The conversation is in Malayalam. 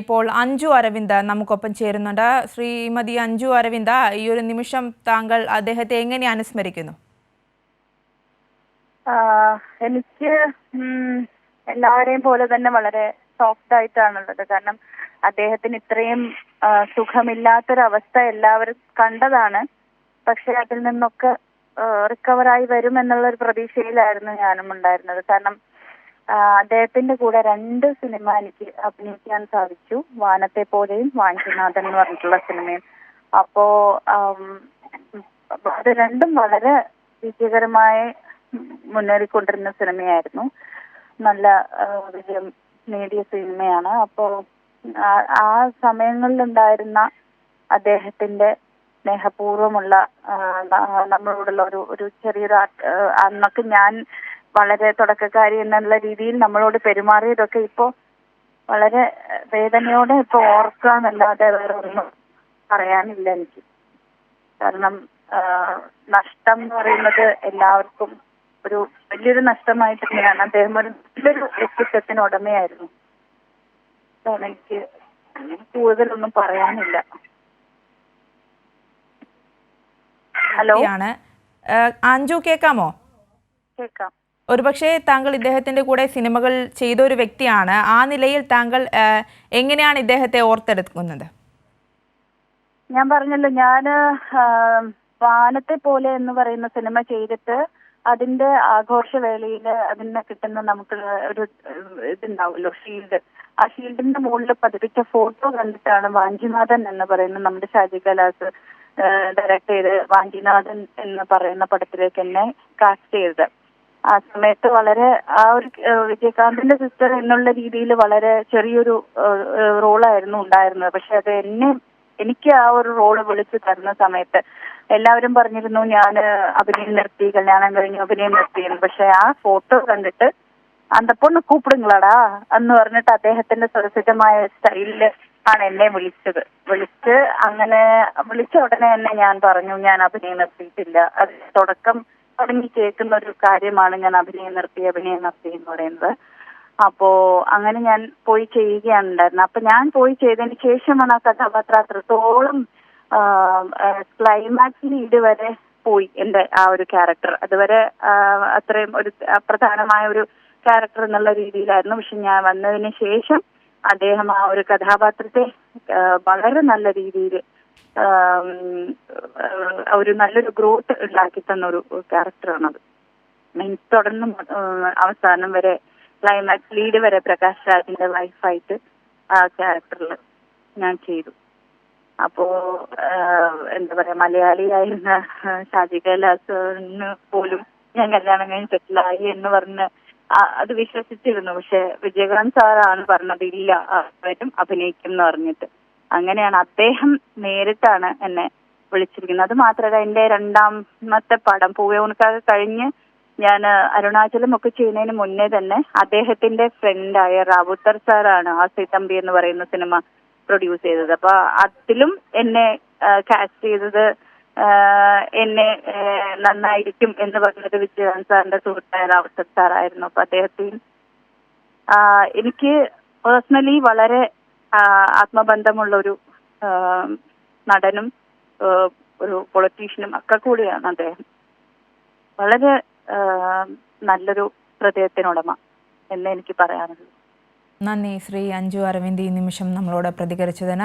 ഇപ്പോൾ അഞ്ജു അരവിന്ദ് നമുക്കൊപ്പം ചേരുന്നുണ്ട്. ശ്രീമതി അഞ്ജു അരവിന്ദ ഈ ഒരു നിമിഷം താങ്കൾ അദ്ദേഹത്തെ എങ്ങനെ അനുസ്മരിക്കുന്നു? എനിക്ക് എല്ലാവരെയും പോലെ തന്നെ വളരെ സോഫ്റ്റ് ആയിട്ടാണുള്ളത്. കാരണം അദ്ദേഹത്തിന് ഇത്രയും സുഖമില്ലാത്തൊരവസ്ഥ എല്ലാവരും കണ്ടതാണ്. പക്ഷെ അതിൽ നിന്നൊക്കെ റിക്കവറായി വരും എന്നുള്ള ഒരു പ്രതീക്ഷയിലായിരുന്നു ഞാനും ഉണ്ടായിരുന്നത്. കാരണം അദ്ദേഹത്തിന്റെ കൂടെ രണ്ട് സിനിമ എനിക്ക് അഭിനയിക്കാൻ സാധിച്ചു. വാനത്തെ പോലെയും വാഞ്ചനാഥൻ എന്ന് പറഞ്ഞിട്ടുള്ള സിനിമയും. അപ്പോ അത് രണ്ടും വളരെ വിജയകരമായി മുന്നേറിക്കൊണ്ടിരുന്ന സിനിമയായിരുന്നു. നല്ല വിജയം നേടിയ സിനിമയാണ്. അപ്പോ ആ- സമയങ്ങളിലുണ്ടായിരുന്ന അദ്ദേഹത്തിന്റെ സ്നേഹപൂർവമുള്ള നമ്മളോടുള്ള ഒരു ഒരു ചെറിയൊരു അന്നൊക്കെ ഞാൻ വളരെ തുടക്കക്കാരി എന്നുള്ള രീതിയിൽ നമ്മളോട് പെരുമാറിയതൊക്കെ ഇപ്പോ വളരെ വേദനയോടെ ഇപ്പൊ ഓർക്കാന്നല്ലാതെ വേറെ ഒന്നും പറയാനില്ല എനിക്ക്. കാരണം നഷ്ടം എന്ന് പറയുന്നത് എല്ലാവർക്കും ഒരു വലിയൊരു നഷ്ടമായിട്ട് തന്നെയാണ്. അദ്ദേഹം ഒരു നല്ലൊരു വ്യക്തിത്വത്തിന് ഉടമയായിരുന്നു. അതാണ് എനിക്ക് കൂടുതലൊന്നും പറയാനില്ല. ഹലോ? ആണ് അഞ്ജു കേൾക്കാമോ കേൾക്കാം ഒരുപക്ഷെ താങ്കൾ ഇദ്ദേഹത്തിന്റെ കൂടെ സിനിമകൾ ചെയ്ത ഒരു വ്യക്തിയാണ്. ആ നിലയിൽ താങ്കൾ എങ്ങനെയാണ് ഇദ്ദേഹത്തെ ഓർത്തെടുക്കുന്നത്? ഞാൻ പറഞ്ഞല്ലോ ഞാൻ വാനത്തെ പോലെ എന്ന് പറയുന്ന സിനിമ ചെയ്തിട്ട് അതിന്റെ ആഘോഷവേളയിൽ അതിന് കിട്ടുന്ന നമുക്ക് ഒരു ഇതുണ്ടാവുമല്ലോ ഷീൽഡ്. ആ ഷീൽഡിന്റെ മുകളിൽ പതിപ്പിച്ച ഫോട്ടോ കണ്ടിട്ടാണ് വാഞ്ചിനാഥൻ എന്ന് പറയുന്ന നമ്മുടെ ഷാജി കലാസ് ഡയറക്ട് ചെയ്ത് വാഞ്ചിനാഥൻ എന്ന് പറയുന്ന പടത്തിലേക്ക് എന്നെ കാസ്റ്റ് ചെയ്തത്. ആ സമയത്ത് വളരെ ആ ഒരു വിജയകാന്തിന്റെ സിസ്റ്റർ എന്നുള്ള രീതിയിൽ വളരെ ചെറിയൊരു റോളായിരുന്നു ഉണ്ടായിരുന്നത്. പക്ഷെ അത് എന്നെ എനിക്ക് ആ ഒരു റോൾ വിളിച്ചു തരുന്ന സമയത്ത് എല്ലാവരും പറഞ്ഞിരുന്നു ഞാൻ അഭിനയം നിർത്തി കല്യാണം കഴിഞ്ഞു അഭിനയം നിർത്തിയെന്ന് പക്ഷെ ആ ഫോട്ടോ കണ്ടിട്ട് അന്ത കൂപ്പിടുങ്ങളാടാ എന്ന് പറഞ്ഞിട്ട് അദ്ദേഹത്തിന്റെ സുരക്ഷിതമായ സ്റ്റൈലിൽ ആണ് എന്നെ വിളിച്ചത്. വിളിച്ച് അങ്ങനെ വിളിച്ച ഉടനെ തന്നെ ഞാൻ പറഞ്ഞു ഞാൻ അഭിനയം നിർത്തിയിട്ടില്ല. അത് തുടക്കം തുടങ്ങി കേൾക്കുന്ന ഒരു കാര്യമാണ് ഞാൻ അഭിനയം നിർത്തി അഭിനയം നിർത്തി എന്ന് പറയുന്നത്. അപ്പോ അങ്ങനെ ഞാൻ പോയി ചെയ്യുകയാണ് ഉണ്ടായിരുന്നത്. അപ്പൊ ഞാൻ പോയി ചെയ്തതിന് ശേഷമാണ് ആ കഥാപാത്രം അത്രത്തോളം ക്ലൈമാക്സിൽ ഇതുവരെ പോയി എന്റെ ആ ഒരു ക്യാരക്ടർ അതുവരെ അത്രയും ഒരു പ്രധാനമായ ഒരു ക്യാരക്ടർ എന്നുള്ള രീതിയിലായിരുന്നു. പക്ഷെ ഞാൻ വന്നതിന് ശേഷം അദ്ദേഹം ആ ഒരു കഥാപാത്രത്തെ വളരെ നല്ല രീതിയിൽ ഒരു നല്ലൊരു ഗ്രോത്ത് ഉണ്ടാക്കി തന്ന ഒരു ക്യാരക്ടറാണത് മീൻസ് തുടർന്ന് അവസാനം വരെ ക്ലൈമാക്സ് ലീഡ് വരെ പ്രകാശ് രാജിന്റെ വൈഫായിട്ട് ആ ക്യാരക്ടറിൽ ഞാൻ ചെയ്തു. അപ്പോ എന്താ പറയാ മലയാളിയായിരുന്ന ഷാജി കൈലാസിന് പോലും ഞാൻ കല്യാണം കഴിഞ്ഞ് സെറ്റിലായി എന്ന് പറഞ്ഞ് അത് വിശ്വസിച്ചിരുന്നു. പക്ഷെ വിജയകാന്ത് സാറാണ് പറഞ്ഞത് ഇല്ല വരും അഭിനയിക്കും എന്ന് പറഞ്ഞിട്ട്. അങ്ങനെയാണ്. അദ്ദേഹം നേരിട്ടാണ് എന്നെ വിളിച്ചിരിക്കുന്നത്. അത് മാത്രമല്ല എന്റെ രണ്ടാമത്തെ പടം പൂവയൂണക്കാകെ കഴിഞ്ഞ് ഞാൻ അരുണാചലം ഒക്കെ ചെയ്യുന്നതിന് മുന്നേ തന്നെ അദ്ദേഹത്തിന്റെ ഫ്രണ്ടായ റാവുത്തർ സാറാണ് ആ സീതമ്പി എന്ന് പറയുന്ന സിനിമ പ്രൊഡ്യൂസ് ചെയ്തത്. അപ്പൊ അതിലും എന്നെ കാസ്റ്റ് ചെയ്തത് എന്നെ നന്നായിരിക്കും എന്ന് പറഞ്ഞത് വിജയകാന്ത് സാറിന്റെ സുഹൃത്തായ റാവുത്തർ സാറായിരുന്നു. അപ്പൊ അദ്ദേഹത്തെയും എനിക്ക് പേഴ്സണലി വളരെ ആത്മബന്ധമുള്ള ഒരു നടനും ഒരു പൊളിറ്റീഷ്യനും ഒക്കെ കൂടിയാണ് അദ്ദേഹം. വളരെ നല്ലൊരു ഹൃദയത്തിനുടമ എന്ന് എനിക്ക് പറയാനുള്ളൂ. നന്ദി ശ്രീ അഞ്ജു അരവിന്ദ് ഈ നിമിഷം നമ്മളോട് പ്രതികരിച്ചതിന്.